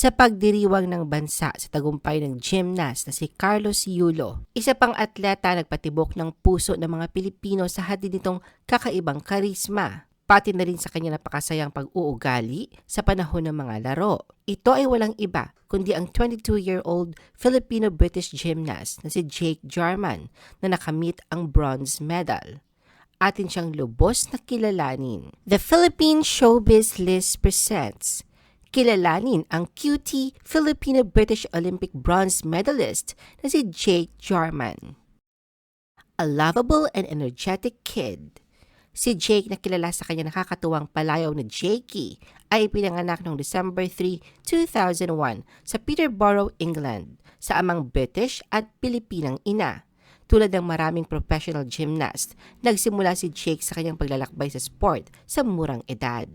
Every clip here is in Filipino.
sa pagdiriwang ng bansa sa tagumpay ng gymnast na si Carlos Yulo. Isa pang atleta nagpatibok ng puso ng mga Pilipino sa hatid nitong kakaibang karisma pati na rin sa kanya napakasayang pag-uugali sa panahon ng mga laro. Ito ay walang iba kundi ang 22-year-old Filipino-British gymnast na si Jake Jarman na nakamit ang bronze medal. Atin siyang lubos na kilalanin. The Philippine Showbiz List presents kilalanin ang cutie Filipino-British Olympic bronze medalist na si Jake Jarman. A lovable and energetic kid. Si Jake na kilala sa kanya nakakatuwang palayaw na Jakey ay pinanganak noong December 3, 2001 sa Peterborough, England sa amang British at Pilipinang ina. Tulad ng maraming professional gymnast, nagsimula si Jake sa kanyang paglalakbay sa sport sa murang edad.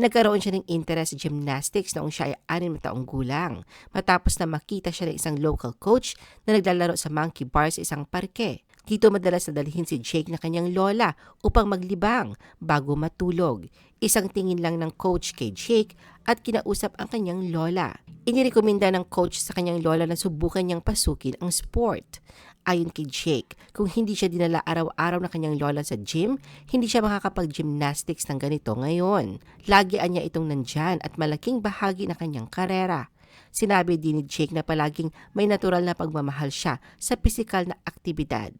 Nagkaroon siya ng interest sa gymnastics noong siya ay 6 na taong gulang matapos na makita siya ng isang local coach na naglalaro sa monkey bar sa isang parke. Dito madalas nadalhin si Jake na kanyang lola upang maglibang bago matulog. Isang tingin lang ng coach kay Jake at kinausap ang kanyang lola. Inirekomenda ng coach sa kanyang lola na subukan niyang pasukin ang sport. Ayon kay Jake, kung hindi siya dinala araw-araw ng kanyang lola sa gym, hindi siya makakapag-gymnastics ng ganito ngayon. Lagian niya itong nandyan at malaking bahagi ng kanyang karera. Sinabi din ni Jake na palaging may natural na pagmamahal siya sa pisikal na aktibidad.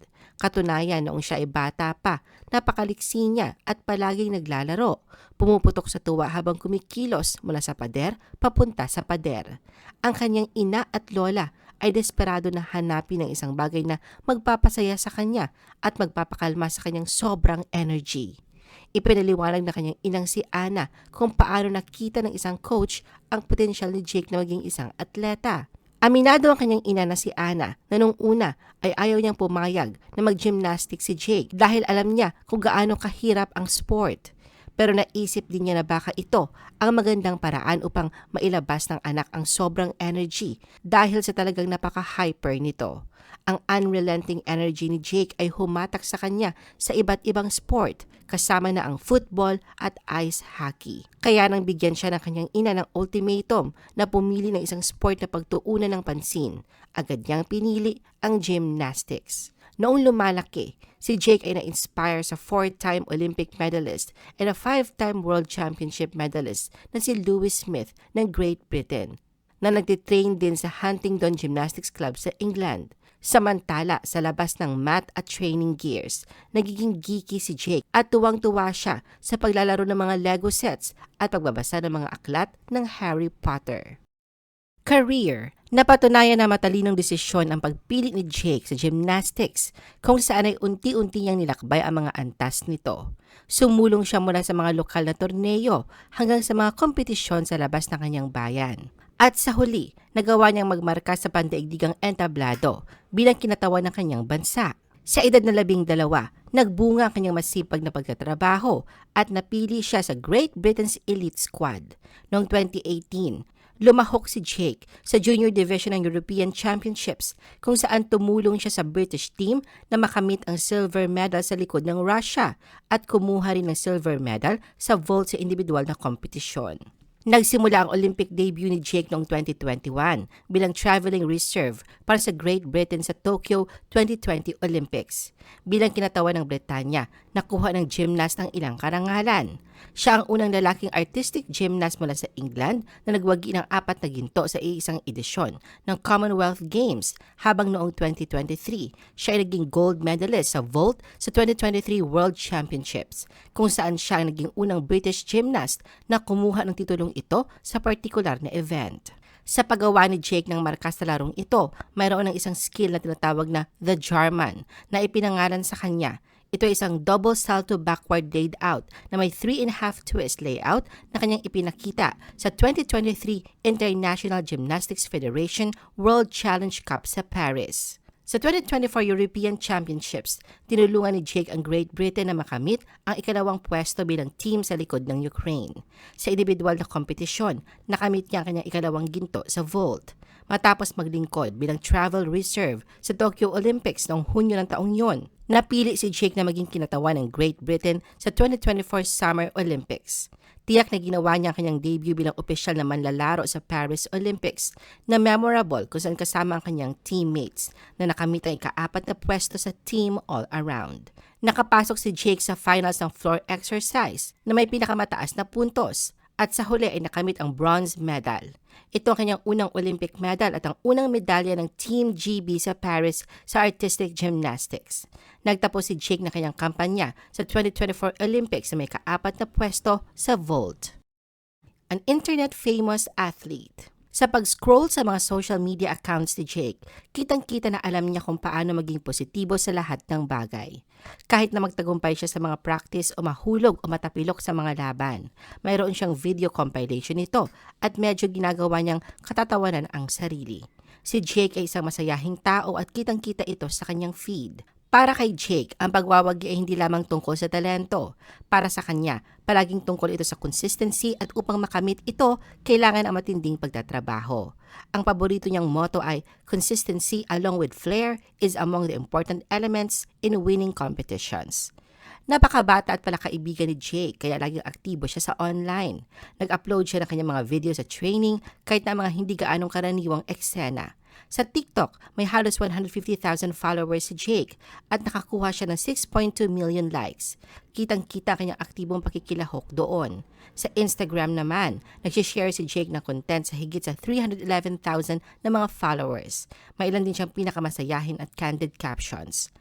Katunayan noong siya ay bata pa, napakaliksi niya at palaging naglalaro. Pumuputok sa tuwa habang kumikilos mula sa pader papunta sa pader. Ang kanyang ina at lola ay desperado na hanapin ng isang bagay na magpapasaya sa kanya at magpapakalma sa kanyang sobrang energy. Ipinaliwanag na kanyang inang si Ana kung paano nakita ng isang coach ang potensyal ni Jake na maging isang atleta. Aminado ang kanyang ina na si Ana na nung una ay ayaw niyang pumayag na mag-gymnastics si Jake dahil alam niya kung gaano kahirap ang sport. Pero naisip din niya na baka ito ang magandang paraan upang mailabas ng anak ang sobrang energy dahil sa talagang napaka-hyper nito. Ang unrelenting energy ni Jake ay humatak sa kanya sa iba't ibang sport kasama na ang football at ice hockey. Kaya nang bigyan siya ng kanyang ina ng ultimatum na pumili ng isang sport na pagtuunan ng pansin, agad niyang pinili ang gymnastics. Noong lumalaki, si Jake ay na-inspire sa four-time Olympic medalist and a five-time World Championship medalist na si Louis Smith ng Great Britain na nagtitrain din sa Huntingdon Gymnastics Club sa England. Samantala, sa labas ng mat at training gears, nagiging geeky si Jake at tuwang-tuwa siya sa paglalaro ng mga Lego sets at pagbabasa ng mga aklat ng Harry Potter. Career Napatunayan na matalinong desisyon ang pagpili ni Jake sa gymnastics kung saan ay unti-unti niyang nilakbay ang mga antas nito. Sumulong siya mula sa mga lokal na torneo hanggang sa mga kompetisyon sa labas ng kanyang bayan. At sa huli, nagawa niyang magmarka sa pandaigdigang entablado bilang kinatawan ng kanyang bansa. Sa edad na labing dalawa, nagbunga ang kanyang masipag na pagtatrabaho at napili siya sa Great Britain's Elite Squad. Noong 2018, lumahok si Jake sa Junior Division ng European Championships kung saan tumulong siya sa British team na makamit ang silver medal sa likod ng Russia at kumuha rin ng silver medal sa vault sa individual na kompetisyon. Nagsimula ang Olympic debut ni Jake noong 2021 bilang traveling reserve para sa Great Britain sa Tokyo 2020 Olympics. Bilang kinatawan ng Britanya, nakuha ng gymnast ang ilang karangalan. Siya ang unang lalaking artistic gymnast mula sa England na nagwagi ng apat na ginto sa iisang edisyon ng Commonwealth Games habang noong 2023 siya ay naging gold medalist sa vault sa 2023 World Championships kung saan siya ang naging unang British gymnast na kumuha ng titulong ito sa particular na event. Sa paggawa ni Jake ng markas sa larong ito, mayroon ng isang skill na tinatawag na The Jarman na ipinangalan sa kanya ito ay isang double salto backward laid out na may 3.5 twist layout na kanyang ipinakita sa 2023 International Gymnastics Federation World Challenge Cup sa Paris. Sa 2024 European Championships, tinulungan ni Jake ang Great Britain na makamit ang ikalawang pwesto bilang team sa likod ng Ukraine. Sa individual na kompetisyon, nakamit niya ang kanyang ikalawang ginto sa vault. Matapos maglingkod bilang travel reserve sa Tokyo Olympics noong Hunyo ng taong yon, napili si Jake na maging kinatawan ng Great Britain sa 2024 Summer Olympics. Tiyak na ginawa niya ang kanyang debut bilang opisyal na manlalaro sa Paris Olympics na memorable kung saan kasama ang kanyang teammates na nakamit ang ikaapat na pwesto sa team all-around. Nakapasok si Jake sa finals ng floor exercise na may pinakamataas na puntos at sa huli ay nakamit ang bronze medal. Ito ang kanyang unang Olympic medal at ang unang medalya ng Team GB sa Paris sa artistic gymnastics. Nagtapos si Jake na kanyang kampanya sa 2024 Olympics na may kaapat na pwesto sa vault. An internet-famous athlete. Sa pag-scroll sa mga social media accounts ni Jake, kitang-kita na alam niya kung paano maging positibo sa lahat ng bagay. Kahit na magtagumpay siya sa mga practice o mahulog o matapilok sa mga laban, mayroon siyang video compilation nito at medyo ginagawa niyang katatawanan ang sarili. Si Jake ay isang masayahing tao at kitang-kita ito sa kanyang feed. Para kay Jake, ang pagwawagi ay hindi lamang tungkol sa talento. Para sa kanya, palaging tungkol ito sa consistency at upang makamit ito, kailangan ang matinding pagtatrabaho. Ang paborito niyang motto ay, Consistency along with flair is among the important elements in winning competitions. Napakabata at palakaibigan ni Jake kaya laging aktibo siya sa online. Nag-upload siya ng kanyang mga video sa training kahit na mga hindi gaanong karaniwang eksena. Sa TikTok, may halos 150,000 followers si Jake at nakakuha siya ng 6.2 million likes. Kitang-kita kanyang aktibong pakikilahok doon. Sa Instagram naman, nagsishare si Jake ng content sa higit sa 311,000 na mga followers. May ilan din siyang pinakamasayahin at candid captions.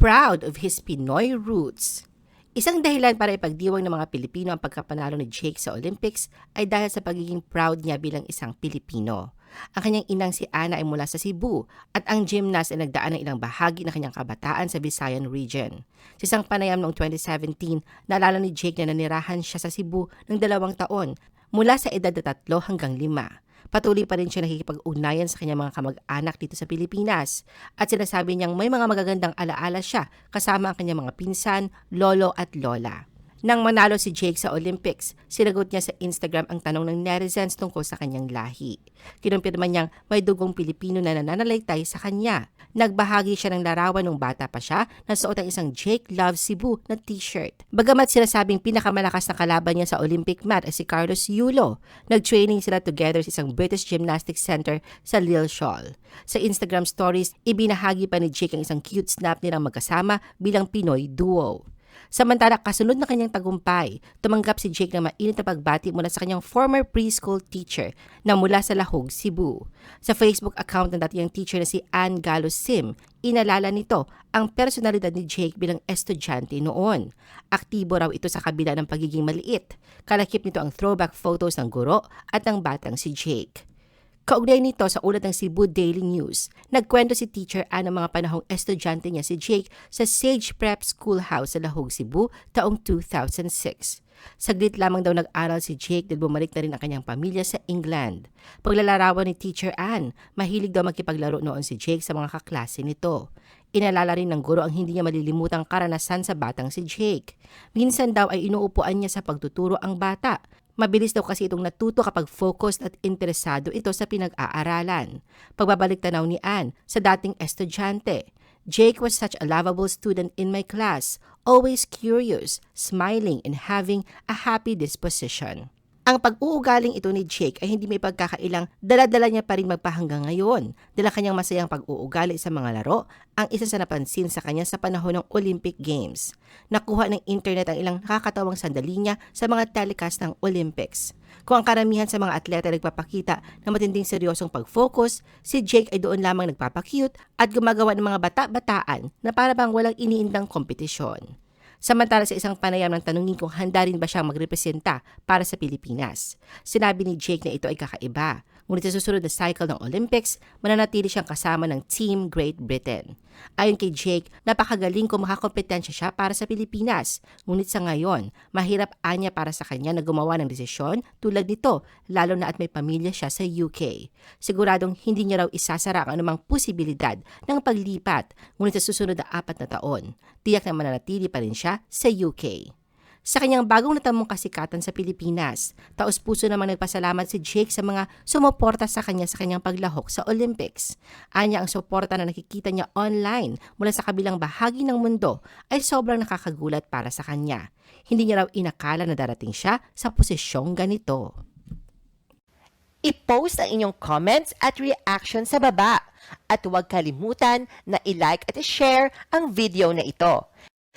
Proud of his Pinoy roots. Isang dahilan para ipagdiwang ng mga Pilipino ang pagkapanalo ni Jake sa Olympics ay dahil sa pagiging proud niya bilang isang Pilipino. Ang kanyang inang si Ana ay mula sa Cebu at ang gymnast ay nagdaan ng ilang bahagi ng kanyang kabataan sa Visayan region. Sa isang panayam noong 2017, naalala ni Jake na nanirahan siya sa Cebu ng dalawang taon mula sa edad na tatlo hanggang lima. Patuloy pa rin siya nakikipag-ugnayan sa kanyang mga kamag-anak dito sa Pilipinas at sinasabi niyang may mga magagandang alaala siya kasama ang kanyang mga pinsan, lolo at lola. Nang manalo si Jake sa Olympics, sinagot niya sa Instagram ang tanong ng netizens tungkol sa kanyang lahi. Kinumpirma niyang may dugong Pilipino na nananalaytay sa kanya. Nagbahagi siya ng larawan nung bata pa siya na suot ang isang Jake Loves Cebu na t-shirt. Bagamat sinasabing pinakamalakas na kalaban niya sa Olympic mat ay si Carlos Yulo, nag-training sila together sa isang British Gymnastics Center sa Lilleshall. Sa Instagram stories, ibinahagi pa ni Jake ang isang cute snap nilang magkasama bilang Pinoy duo. Samantala, kasunod na kanyang tagumpay, tumanggap si Jake ng mainit na pagbati mula sa kanyang former preschool teacher na mula sa Lahog, Cebu. Sa Facebook account ng dating teacher na si Ann Galo Sim, inalala nito ang personalidad ni Jake bilang estudyante noon. Aktibo raw ito sa kabila ng pagiging maliit. Kalakip nito ang throwback photos ng guro at ng batang si Jake. Kaugnay nito sa ulat ng Cebu Daily News, nagkwento si Teacher Ann ng mga panahong estudyante niya si Jake sa Sage Prep Schoolhouse sa Lahog, Cebu taong 2006. Saglit lamang daw nag-aral si Jake dahil bumalik na rin ang kanyang pamilya sa England. Paglalarawan ni Teacher Ann, mahilig daw makipaglaro noon si Jake sa mga kaklase nito. Inalala rin ng guro ang hindi niya malilimutang karanasan sa batang si Jake. Minsan daw ay inuupuan niya sa pagtuturo ang bata Mabilis daw kasi itong natuto kapag focused at interesado ito sa pinag-aaralan. Pagbabalik tanaw ni Anne sa dating estudyante. Jake was such a lovable student in my class, always curious, smiling, and having a happy disposition. Ang pag-uugaling ito ni Jake ay hindi may pagkakailang daladala niya pa rin magpahanggang ngayon. Dala kanyang masayang pag-uugali sa mga laro, ang isa sa napansin sa kanya sa panahon ng Olympic Games. Nakuha ng internet ang ilang nakakatawang sandali niya sa mga telecast ng Olympics. Kung ang karamihan sa mga atleta nagpapakita ng matinding seryosong pag-focus, si Jake ay doon lamang nagpapakute at gumagawa ng mga bata-bataan na para bang walang iniindang kompetisyon. Samantala sa isang panayam ng tanungin kung handa rin ba siyang magrepresenta para sa Pilipinas. Sinabi ni Jake na ito ay kakaiba. Ngunit sa susunod na cycle ng Olympics, mananatili siyang kasama ng Team Great Britain. Ayon kay Jake, napakagaling kung makakompetensya siya para sa Pilipinas. Ngunit sa ngayon, mahirap anya para sa kanya na gumawa ng desisyon tulad nito, lalo na at may pamilya siya sa UK. Siguradong hindi niya raw isasara ang anumang posibilidad ng paglipat, ngunit sa susunod na apat na taon, tiyak na mananatili pa rin siya sa UK. Sa kanyang bagong natamong kasikatan sa Pilipinas. Taos puso namang nagpasalamat si Jake sa mga sumuporta sa kanya sa kanyang paglahok sa Olympics. Anya ang suporta na nakikita niya online mula sa kabilang bahagi ng mundo ay sobrang nakakagulat para sa kanya. Hindi niya raw inakala na darating siya sa posisyong ganito. I-post ang inyong comments at reaction sa baba. At huwag kalimutan na i-like at i-share ang video na ito.